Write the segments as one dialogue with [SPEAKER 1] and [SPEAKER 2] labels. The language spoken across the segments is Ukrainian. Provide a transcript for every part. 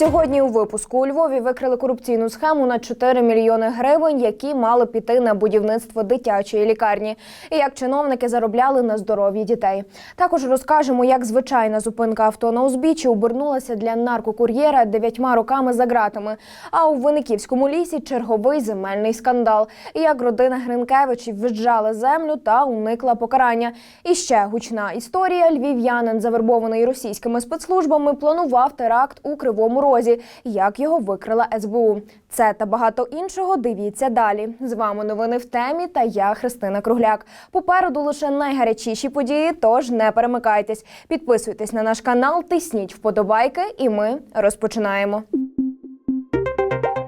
[SPEAKER 1] Сьогодні у випуску у Львові викрили корупційну схему на 4 мільйони гривень, які мали піти на будівництво дитячої лікарні, і як чиновники заробляли на здоров'ї дітей. Також розкажемо, як звичайна зупинка авто на узбіччі обернулася для наркокур'єра дев'ятьма роками за ґратами. А у Виниківському лісі черговий земельний скандал. І як родина Гринкевичів віджала землю та уникла покарання. І ще гучна історія: львів'янин, завербований російськими спецслужбами, планував теракт у Кривому Розі. Як його викрила СБУ. Це та багато іншого дивіться далі. З вами новини в темі та я Христина Кругляк. Попереду лише найгарячіші події, тож не перемикайтесь. Підписуйтесь на наш канал, тисніть вподобайки, і ми розпочинаємо.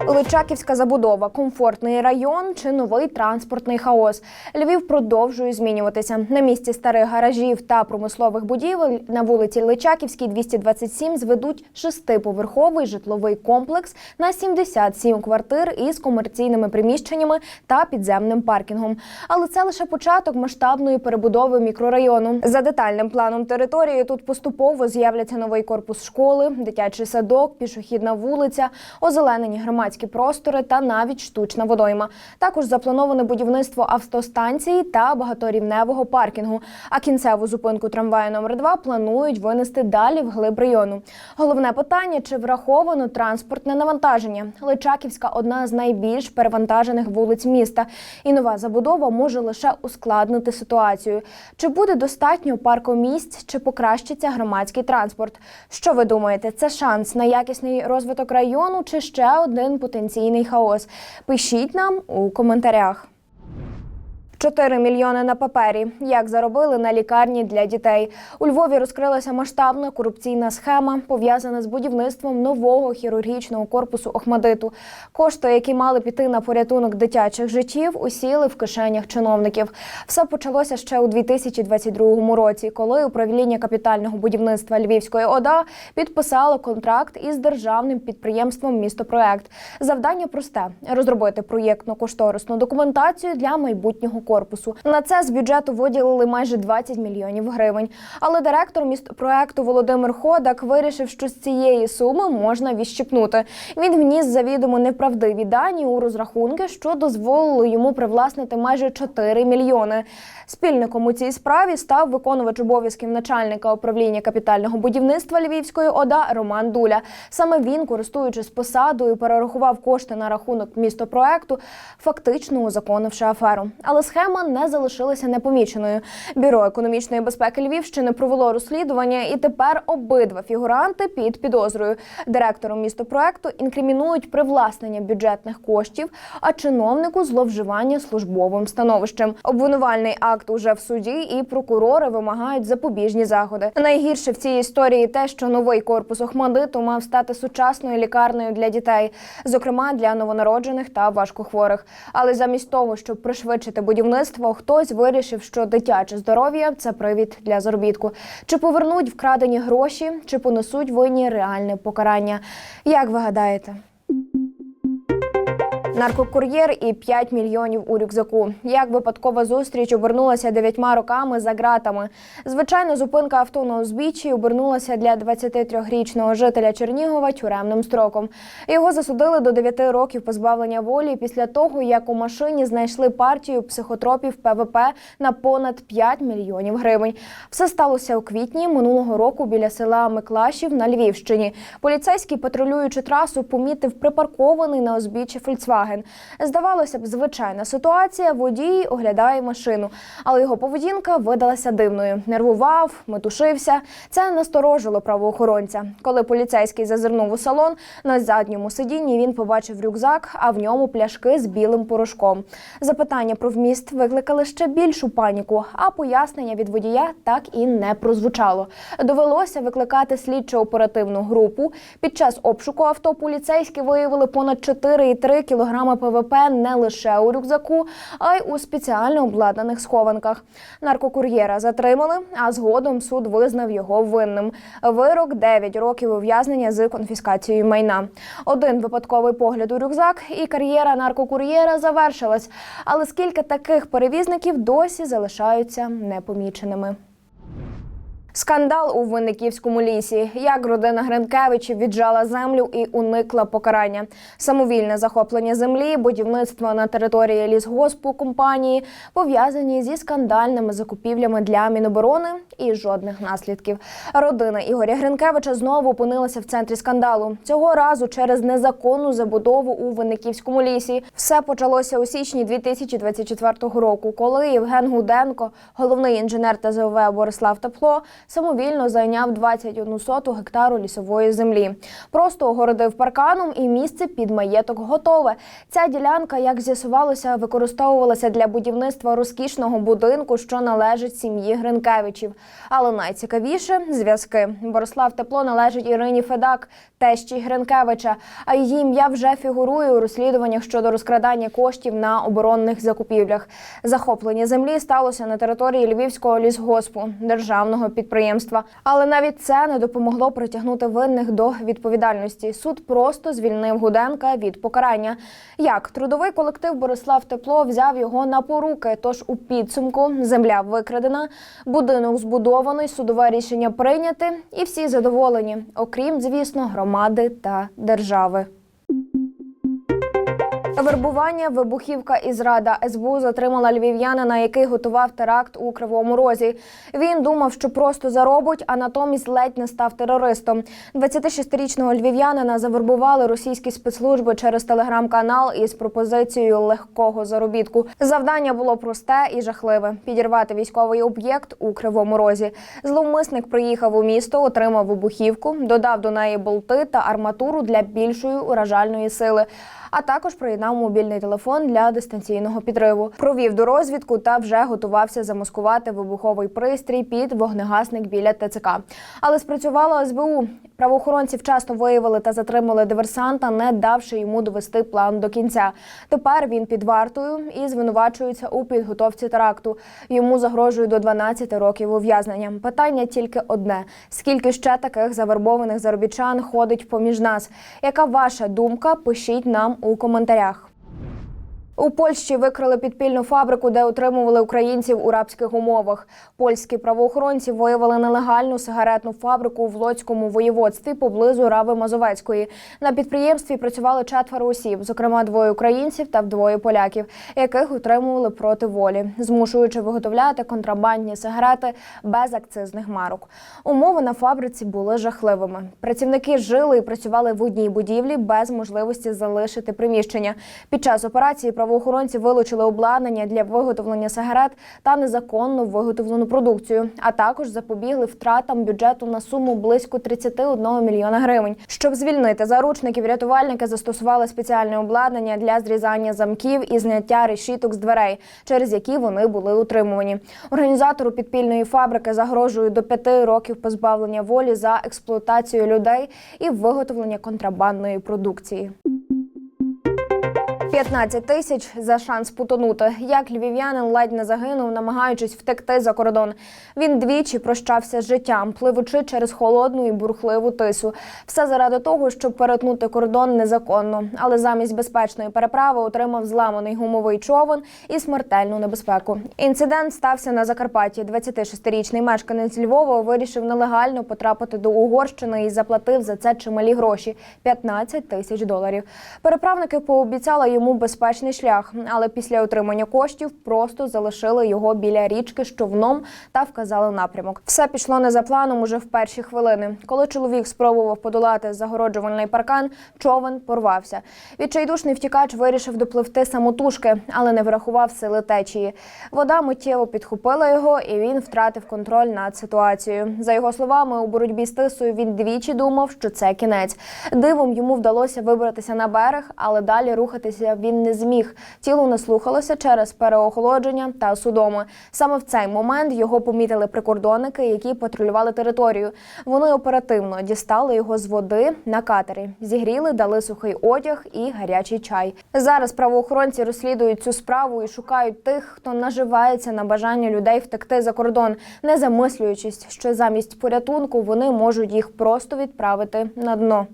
[SPEAKER 1] Личаківська забудова, комфортний район чи новий транспортний хаос. Львів продовжує змінюватися. На місці старих гаражів та промислових будівель на вулиці Личаківській 227 зведуть шестиповерховий житловий комплекс на 77 квартир із комерційними приміщеннями та підземним паркінгом. Але це лише початок масштабної перебудови мікрорайону. За детальним планом території тут поступово з'являться новий корпус школи, дитячий садок, пішохідна вулиця, озеленені громадські простори та навіть штучна водойма. Також заплановане будівництво автостанції та багаторівневого паркінгу. А кінцеву зупинку трамваю номер 2 планують винести далі в глиб району. Головне питання: чи враховано транспортне навантаження? Личаківська одна з найбільш перевантажених вулиць міста, і нова забудова може лише ускладнити ситуацію. Чи буде достатньо паркомісць, чи покращиться громадський транспорт? Що ви думаєте? Це шанс на якісний розвиток району, чи ще один потенційний хаос? Пишіть нам у коментарях. 4 мільйони на папері. Як заробили на лікарні для дітей? У Львові розкрилася масштабна корупційна схема, пов'язана з будівництвом нового хірургічного корпусу Охмадиту. Кошти, які мали піти на порятунок дитячих життів, усіли в кишенях чиновників. Все почалося ще у 2022 році, коли управління капітального будівництва Львівської ОДА підписало контракт із державним підприємством Містопроект. Завдання просте розробити проєктно-кошторисну документацію для майбутнього корпусу. На це з бюджету виділили майже 20 мільйонів гривень. Але директор містпроекту Володимир Ходак вирішив, що з цієї суми можна відщипнути. Він вніс завідомо неправдиві дані у розрахунки, що дозволило йому привласнити майже 4 мільйони. Спільником у цій справі став виконувач обов'язків начальника управління капітального будівництва Львівської ОДА Роман Дуля. Саме він, користуючись посадою, перерахував кошти на рахунок містопроекту, фактично узаконивши аферу. Але схема не залишилася непоміченою. Бюро економічної безпеки Львівщини провело розслідування, і тепер обидва фігуранти під підозрою. Директору містопроекту інкримінують привласнення бюджетних коштів, а чиновнику зловживання службовим становищем. Обвинувальний акт уже в суді, і прокурори вимагають запобіжні заходи. Найгірше в цій історії те, що новий корпус Охмадиту мав стати сучасною лікарнею для дітей, зокрема для новонароджених та важкохворих. Але замість того, щоб пришвидшити будівництво, хтось вирішив, що дитяче здоров'я це привід для заробітку. Чи повернуть вкрадені гроші, чи понесуть винні реальне покарання? Як ви гадаєте? Наркокур'єр і 5 мільйонів у рюкзаку. Як випадкова зустріч обернулася дев'ятьма роками за ґратами. Звичайно, зупинка авто на узбіччі обернулася для 23-річного жителя Чернігова тюремним строком. Його засудили до 9 років позбавлення волі після того, як у машині знайшли партію психотропів ПВП на понад 5 мільйонів гривень. Все сталося у квітні минулого року біля села Миклашів на Львівщині. Поліцейський, патрулюючи трасу, помітив припаркований на узбіччі Фольксваген. Здавалося б, звичайна ситуація. Водій оглядає машину, але його поведінка видалася дивною. Нервував, метушився. Це насторожило правоохоронця. Коли поліцейський зазирнув у салон, на задньому сидінні він побачив рюкзак, а в ньому пляшки з білим порошком. Запитання про вміст викликали ще більшу паніку, а пояснення від водія так і не прозвучало. Довелося викликати слідчо-оперативну групу. Під час обшуку авто поліцейські виявили понад 4,3 кг ПВП не лише у рюкзаку, а й у спеціально обладнаних схованках. Наркокур'єра затримали, а згодом суд визнав його винним. Вирок 9 років ув'язнення з конфіскацією майна. Один випадковий погляд у рюкзак, і кар'єра наркокур'єра завершилась. Але скільки таких перевізників досі залишаються непоміченими. Скандал у Винниківському лісі. Як родина Гринкевичів віджала землю і уникла покарання. Самовільне захоплення землі, будівництво на території лісгоспу компанії пов'язані зі скандальними закупівлями для Міноборони і жодних наслідків. Родина Ігоря Гринкевича знову опинилася в центрі скандалу. Цього разу через незаконну забудову у Винниківському лісі. Все почалося у січні 2024 року, коли Євген Гуденко, головний інженер ТЗОВ Борислав Тепло, самовільно зайняв 21 соту гектару лісової землі. Просто огородив парканом і місце під маєток готове. Ця ділянка, як з'ясувалося, використовувалася для будівництва розкішного будинку, що належить сім'ї Гринкевичів. Але найцікавіше зв'язки. Борислав Тепло належить Ірині Федак, тещі Гринкевича. А її ім'я вже фігурує у розслідуваннях щодо розкрадання коштів на оборонних закупівлях. Захоплення землі сталося на території Львівського лісгоспу державного підприємства. Але навіть це не допомогло притягнути винних до відповідальності. Суд просто звільнив Гуденка від покарання. Як трудовий колектив Борислав Тепло взяв його на поруки. Тож у підсумку земля викрадена, будинок збудований, судове рішення прийняте, і всі задоволені, окрім, звісно, громади та держави. Вербування, вибухівка і зрада СБУ затримала львів'янина, який готував теракт у Кривому Розі. Він думав, що просто заробить, а натомість ледь не став терористом. 26-річного львів'янина завербували російські спецслужби через телеграм-канал із пропозицією легкого заробітку. Завдання було просте і жахливе: підірвати військовий об'єкт у Кривому Розі. Зловмисник приїхав у місто, отримав вибухівку, додав до неї болти та арматуру для більшої уражальної сили а також приєднав мобільний телефон для дистанційного підриву. Провів до розвідку та вже готувався замаскувати вибуховий пристрій під вогнегасник біля ТЦК. Але спрацювало СБУ. Правоохоронці вчасно виявили та затримали диверсанта, не давши йому довести план до кінця. Тепер він під вартою і звинувачується у підготовці теракту. Йому загрожує до 12 років ув'язнення. Питання тільки одне: скільки ще таких завербованих заробітчан ходить поміж нас? Яка ваша думка? Пишіть нам у коментарях. У Польщі викрили підпільну фабрику, де утримували українців у рабських умовах. Польські правоохоронці виявили нелегальну сигаретну фабрику в Лоцькому воєводстві поблизу Рави Мазовецької. На підприємстві працювали четверо осіб, зокрема двоє українців та двоє поляків, яких утримували проти волі, змушуючи виготовляти контрабандні сигарети без акцизних марок. Умови на фабриці були жахливими. Працівники жили і працювали в одній будівлі без можливості залишити приміщення. Під час операції правоохоронці вилучили обладнання для виготовлення сигарет та незаконно виготовлену продукцію, а також запобігли втратам бюджету на суму близько 31 мільйона гривень. Щоб звільнити заручників, рятувальники застосували спеціальне обладнання для зрізання замків і зняття решіток з дверей, через які вони були утримувані. Організатору підпільної фабрики загрожують до п'яти років позбавлення волі за експлуатацію людей і виготовлення контрабандної продукції. 15 тисяч за шанс потонути. Як львів'янин ледь не загинув, намагаючись втекти за кордон. Він двічі прощався з життям, пливучи через холодну і бурхливу тису. Все заради того, щоб перетнути кордон незаконно. Але замість безпечної переправи отримав зламаний гумовий човен і смертельну небезпеку. Інцидент стався на Закарпатті. 26-річний мешканець Львова вирішив нелегально потрапити до Угорщини і заплатив за це чималі гроші 15 тисяч доларів. Переправники пообіцяли йому йому безпечний шлях, але після отримання коштів просто залишили його біля річки човном та вказали напрямок. Все пішло не за планом уже в перші хвилини. Коли чоловік спробував подолати загороджувальний паркан, човен порвався. Відчайдушний втікач вирішив допливти самотужки, але не врахував сили течії. Вода миттєво підхопила його, і він втратив контроль над ситуацією. За його словами, у боротьбі з тисою він двічі думав, що це кінець. Дивом йому вдалося вибратися на берег, але далі рухатися він не зміг. Тіло не слухалося через переохолодження та судоми. Саме в цей момент його помітили прикордонники, які патрулювали територію. Вони оперативно дістали його з води на катері, зігріли, дали сухий одяг і гарячий чай. Зараз правоохоронці розслідують цю справу і шукають тих, хто наживається на бажання людей втекти за кордон, не замислюючись, що замість порятунку вони можуть їх просто відправити на дно.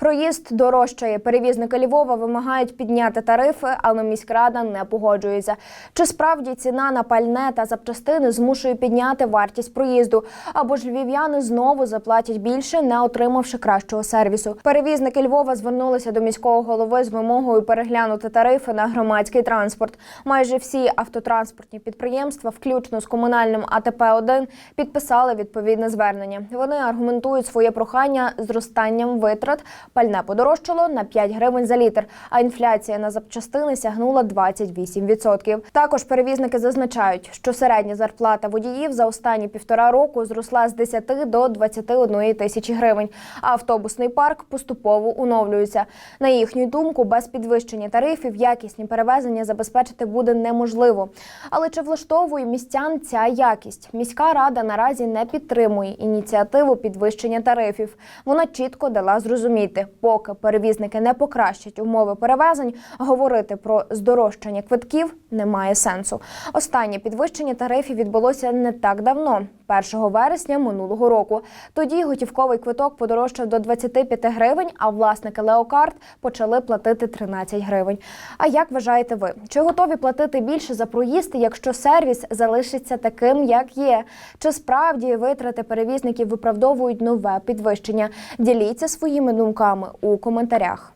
[SPEAKER 1] Проїзд дорожчає. Перевізники Львова вимагають підняти тарифи, але міськрада не погоджується. Чи справді ціна на пальне та запчастини змушує підняти вартість проїзду? Або ж львів'яни знову заплатять більше, не отримавши кращого сервісу? Перевізники Львова звернулися до міського голови з вимогою переглянути тарифи на громадський транспорт. Майже всі автотранспортні підприємства, включно з комунальним АТП 1 підписали відповідне звернення. Вони аргументують своє прохання зростанням витрат. Пальне подорожчало на 5 гривень за літр, а інфляція на запчастини сягнула 28%. Також перевізники зазначають, що середня зарплата водіїв за останні півтора року зросла з 10 до 21 тисячі гривень. А автобусний парк поступово оновлюється. На їхню думку, без підвищення тарифів якісні перевезення забезпечити буде неможливо. Але чи влаштовує містян ця якість? Міська рада наразі не підтримує ініціативу підвищення тарифів. Вона чітко дала зрозуміти, поки перевізники не покращать умови перевезень, говорити про здорожчання квитків немає сенсу. Останнє підвищення тарифів відбулося не так давно, 1 вересня минулого року. Тоді готівковий квиток подорожчав до 25 гривень, а власники леокарт почали платити 13 гривень. А як вважаєте ви? Чи готові платити більше за проїзд, якщо сервіс залишиться таким, як є? Чи справді витрати перевізників виправдовують нове підвищення? Діліться своїми думками у коментарях.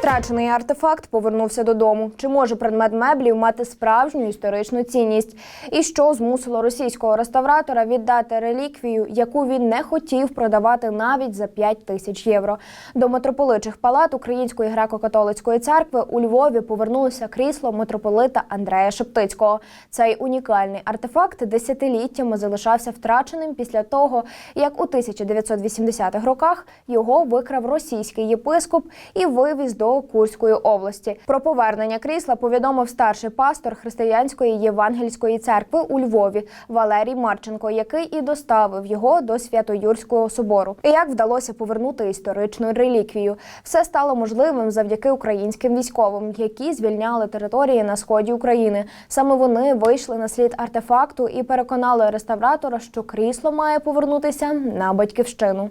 [SPEAKER 1] Втрачений артефакт повернувся додому. Чи може предмет меблів мати справжню історичну цінність? І що змусило російського реставратора віддати реліквію, яку він не хотів продавати навіть за 5 тисяч євро? До митрополичих палат Української греко-католицької церкви у Львові повернулося крісло митрополита Андрея Шептицького. Цей унікальний артефакт десятиліттями залишався втраченим після того, як у 1980-х роках його викрав російський єпископ і вивіз до Курської області. Про повернення крісла повідомив старший пастор християнської євангельської церкви у Львові Валерій Марченко, який і доставив його до Свято-Юрського собору. І як вдалося повернути історичну реліквію? Все стало можливим завдяки українським військовим, які звільняли території на сході України. Саме вони вийшли на слід артефакту і переконали реставратора, що крісло має повернутися на батьківщину.